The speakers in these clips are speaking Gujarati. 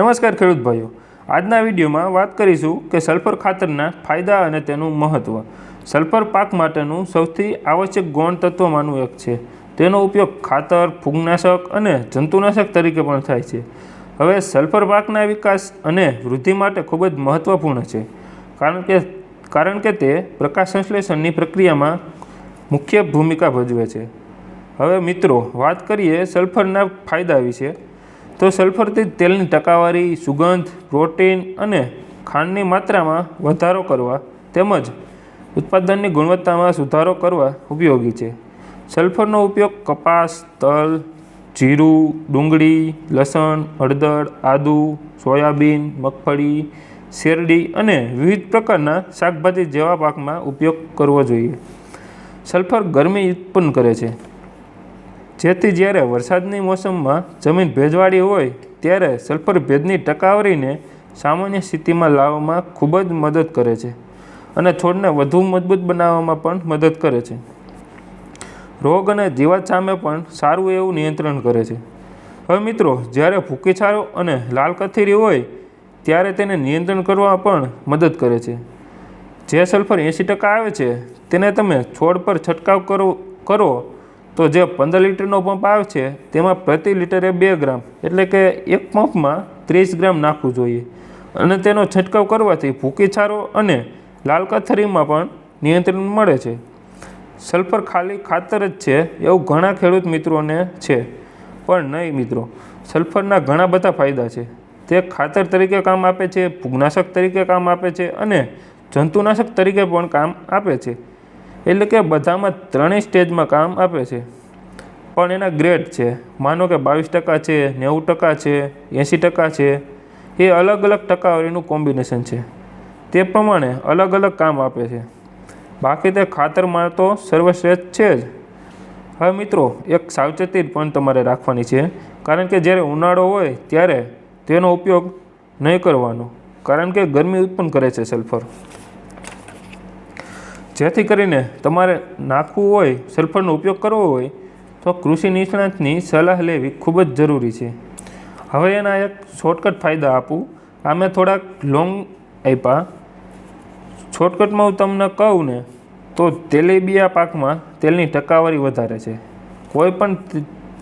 નમસ્કાર ખેડૂત ભાઈઓ. આજના વિડીયોમાં વાત કરીશું કે સલ્ફર ખાતરના ફાયદા અને તેનું મહત્ત્વ સલ્ફર પાક માટેનું સૌથી આવશ્યક ગૌણ તત્વમાંનું એક છે. તેનો ઉપયોગ ખાતર, ફૂગનાશક અને જંતુનાશક તરીકે પણ થાય છે. હવે સલ્ફર પાકના વિકાસ અને વૃદ્ધિ માટે ખૂબ જ મહત્ત્વપૂર્ણ છે. કારણ કે કારણ કે તે પ્રકાશ સંશ્લેષણની પ્રક્રિયામાં મુખ્ય ભૂમિકા ભજવે છે. હવે મિત્રો, વાત કરીએ સલ્ફરના ફાયદા વિશે. તો સલ્ફરથી તેલની ટકાવારી, સુગંધ, પ્રોટીન અને ખાંડની માત્રામાં વધારો કરવા તેમજ ઉત્પાદનની ગુણવત્તામાં સુધારો કરવા ઉપયોગી છે. સલ્ફરનો ઉપયોગ કપાસ, તલ, જીરું, ડુંગળી, લસણ, હળદર, આદુ, સોયાબીન, મગફળી, શેરડી અને વિવિધ પ્રકારના શાકભાજી જેવા પાકમાં ઉપયોગ કરવો જોઈએ. સલ્ફર ગરમી ઉત્પન્ન કરે છે. જેથી જ્યારે વરસાદની મોસમમાં જમીન ભેજવાળી હોય ત્યારે સલ્ફર ભેજની ટકાવરીને સામાન્ય સ્થિતિમાં લાવવામાં ખૂબ જ મદદ કરે છે અને છોડને વધુ મજબૂત બનાવવામાં પણ મદદ કરે છે. રોગ અને જીવાત સામે પણ સારું એવું નિયંત્રણ કરે છે. હવે મિત્રો, જ્યારે ભૂકીછારો અને લાલ કથેરી હોય ત્યારે તેને નિયંત્રણ કરવામાં પણ મદદ કરે છે. જે સલ્ફર એંસી ટકા આવે છે, તેને તમે છોડ પર છંટકાવ કરો કરો તો જે પંદર લીટરનો પંપ આવે છે, તેમાં પ્રતિ લીટરે બે ગ્રામ, એટલે કે એક પંપમાં ત્રીસ ગ્રામ નાખવું જોઈએ. અને તેનો છંટકાવ કરવાથી ભૂકીછારો અને લાલ કથરીમાં પણ નિયંત્રણ મળે છે. સલ્ફર ખાલી ખાતર જ છે, એવું ઘણા ખેડૂત મિત્રોને છે. પણ નહીં મિત્રો, સલ્ફરના ઘણા બધા ફાયદા છે. તે ખાતર તરીકે કામ આપે છે ફૂગનાશક તરીકે કામ આપે છે અને જંતુનાશક તરીકે પણ કામ આપે છે. એટલે કે બધામાં ત્રણેય સ્ટેજમાં કામ આપે છે. પણ એના ગ્રેડ છે. માનો કે બાવીસ ટકા છે, નેવું ટકા છે એંસી ટકા છે, એ અલગ અલગ ટકાવારીનું કોમ્બિનેશન છે. તે પ્રમાણે અલગ અલગ કામ આપે છે. બાકી તે ખાતરમાં તો સર્વશ્રેષ્ઠ છે જ. હવે મિત્રો, એક સાવચેતી પણ તમારે રાખવાની છે. કારણ કે જ્યારે ઉનાળો હોય ત્યારે તેનો ઉપયોગ નહીં કરવાનો. કારણ કે ગરમી ઉત્પન્ન કરે છે સલ્ફર જેથી કરીને તમારે નાખવું હોય સલ્ફરનો ઉપયોગ કરવો હોય, તો કૃષિ નિષ્ણાતની સલાહ લેવી ખૂબ જ જરૂરી છે. હવે એના એક શોર્ટકટ ફાયદા આપું. આ મેં થોડાક લોંગ આપ્યા. શોર્ટકટમાં હું તમને કહું ને, તો તેલીબિયા પાકમાં તેલની ટકાવારી વધારે છે. કોઈ પણ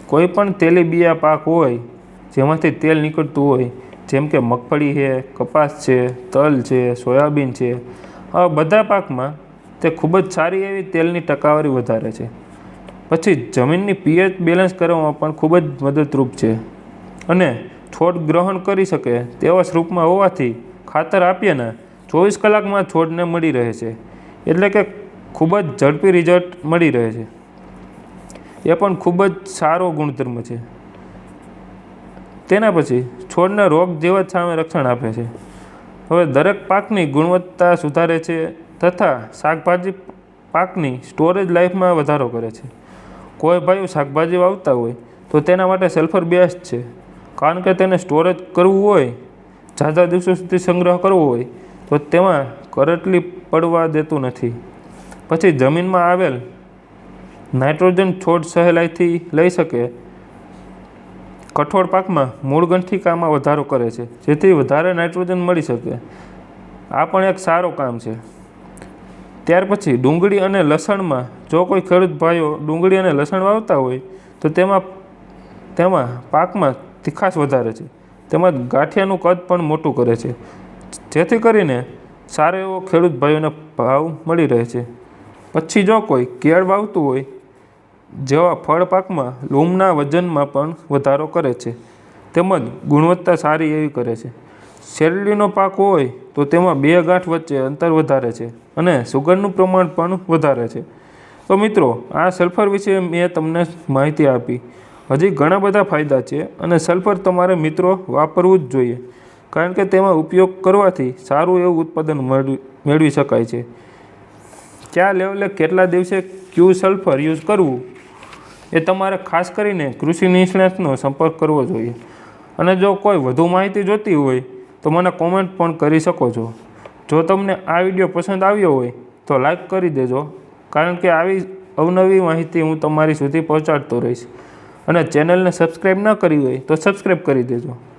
કોઈ પણ તેલીબિયા પાક હોય, જેમાંથી તેલ નીકળતું હોય, જેમ કે મગફળી છે, કપાસ છે, તલ છે, સોયાબીન છે આવા બધા પાકમાં તે ખૂબ જ સારી એવી તેલની ટકાવારી વધારે છે. પછી જમીનની પીએચ બેલેન્સ કરવામાં પણ ખૂબ જ મદદરૂપ છે અને છોડ ગ્રહણ કરી શકે તેવા સ્વરૂપમાં હોવાથી ખાતર આપીએ ને ચોવીસ કલાકમાં છોડને મળી રહે છે. એટલે કે ખૂબ જ ઝડપી રિઝલ્ટ મળી રહે છે. એ પણ ખૂબ જ સારો ગુણધર્મ છે. તેના પછી છોડને રોગ જેવા સામે રક્ષણ આપે છે. હવે દરેક પાકની ગુણવત્તા સુધારે છે તથા શાકભાજી પાકની સ્ટોરેજ લાઈફમાં વધારો કરે છે. કોઈ ભાઈઓ શાકભાજી વાવતા હોય તો તેના માટે સલ્ફર બેસ્ટ છે. કારણ કે તેને સ્ટોરેજ કરવું હોય ઝાઝા દિવસો સુધી સંગ્રહ કરવો હોય, તો તેમાં કરટલી પડવા દેતું નથી. પછી જમીનમાં આવેલ નાઇટ્રોજન છોડ સહેલાઈથી લઈ શકે. કઠોળ પાકમાં મૂળ ગંઠિકામાં વધારો કરે છે, જેથી વધારે નાઇટ્રોજન મળી શકે. આ પણ એક સારું કામ છે. ત્યાર પછી ડુંગળી અને લસણમાં જો કોઈ ખેડૂત ભાઈઓ ડુંગળી અને લસણ વાવતા હોય, તો તેમાં તેમાં પાકમાં તીખાશ વધારે છે. તેમજ ગાંઠિયાનું કદ પણ મોટું કરે છે. જેથી કરીને સારો એવો ખેડૂત ભાઈઓને ભાવ મળી રહે છે. પછી જો કોઈ કેળ વાવતું હોય, જેવા ફળ પાકમાં લૂમના વજનમાં પણ વધારો કરે છે. તેમજ ગુણવત્તા સારી એવી કરે છે. શેરડીનો પાક હોય, તો તેમાં બે ગાંઠ વચ્ચે અંતર વધારે છે. અને સુગરનું પ્રમાણ પણ વધારે છે. તો મિત્રો, આ સલ્ફર વિશે મેં તમને માહિતી આપી. હજી ઘણા બધા ફાયદા છે અને સલ્ફર તમારે મિત્રો વાપરવું જ જોઈએ. કારણ કે તેમાં ઉપયોગ કરવાથી સારું એવું ઉત્પાદન મેળવી શકાય છે. કયા લેવલે કેટલા દિવસે કયું સલ્ફર યુઝ કરવું? એ તમારે ખાસ કરીને કૃષિ નિષ્ણાતનો સંપર્ક કરવો જોઈએ. અને જો કોઈ વધુ માહિતી જોતી હોય, તો મને કોમેન્ટ પણ કરી શકો છો. જો તમને આ વીડિયો પસંદ આવ્યો હોય, તો લાઈક કરી દેજો. કારણ કે આવી અવનવી માહિતી હું તમારી સુધી પહોંચાડતો રહીશ. અને ચેનલને સબસ્ક્રાઈબ ન કરી હોય, તો સબસ્ક્રાઈબ કરી દેજો.